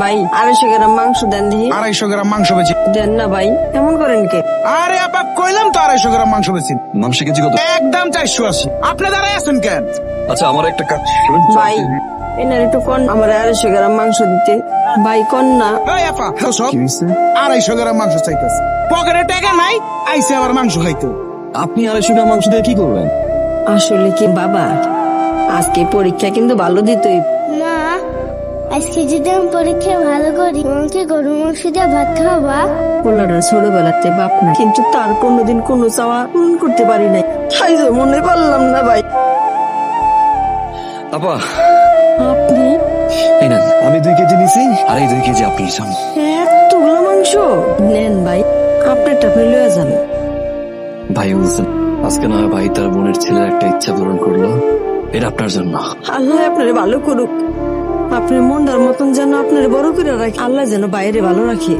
ভাই আড়াইশো গ্রাম মাংস দেন দিহি আড়াইশো গ্রাম মাংস বেচি। দেন না ভাই এমন করেন কে? আরে আপা কইলাম তো আড়াইশো গ্রাম মাংস বেচি। মাংস কেজি কত? একদম চারশো আশি। আপনি দাঁড়ায় আছেন কেন? আচ্ছা আমার একটা কাজ ভাই এনার একটু কন আমার আড়াইশো গ্রাম মাংস দিতে। ভাই কন না। আপা হয়েছে? আড়াইশো গ্রাম মাংস চাইতেছে। পকেটে টাকা নাই আইসে আবার মাংস খাইতে। আপনি আড়াইশো গ্রাম মাংস দিয়ে কি করবেন? আসলে কি বাবা আজকে পরীক্ষা কিন্তু ভালো দিতই আজকে যদি আমি পরীক্ষায় ভালো করি আমাকে গরু মাংস দিয়ে ভাত খাওয়াবা পোলাটা ছোটবেলাতে বাপ না। কিন্তু তার কোনোদিন কোনো চাওয়া পূরণ করতে পারি নাই। তাই তো মনে পারলাম না ভাই। আপা। আপনি? এই নেন আমি দুই কেজি নিছি আর এই দুই কেজি আপনি নিছেন এতগুলো মাংস? নেন ভাই আপনারটা আপনি লয়ে যান। ভাই বলছেন আজকে না ভাই তার বোনের ছেলের একটা ইচ্ছা পূরণ করল। এটা আপনার জন্য। আল্লাহ আপনার ভালো করুক। আপনার মনটার মতন যেন আপনার বড় করে রাখে আল্লাহ যেন বাইরে ভালো রাখে।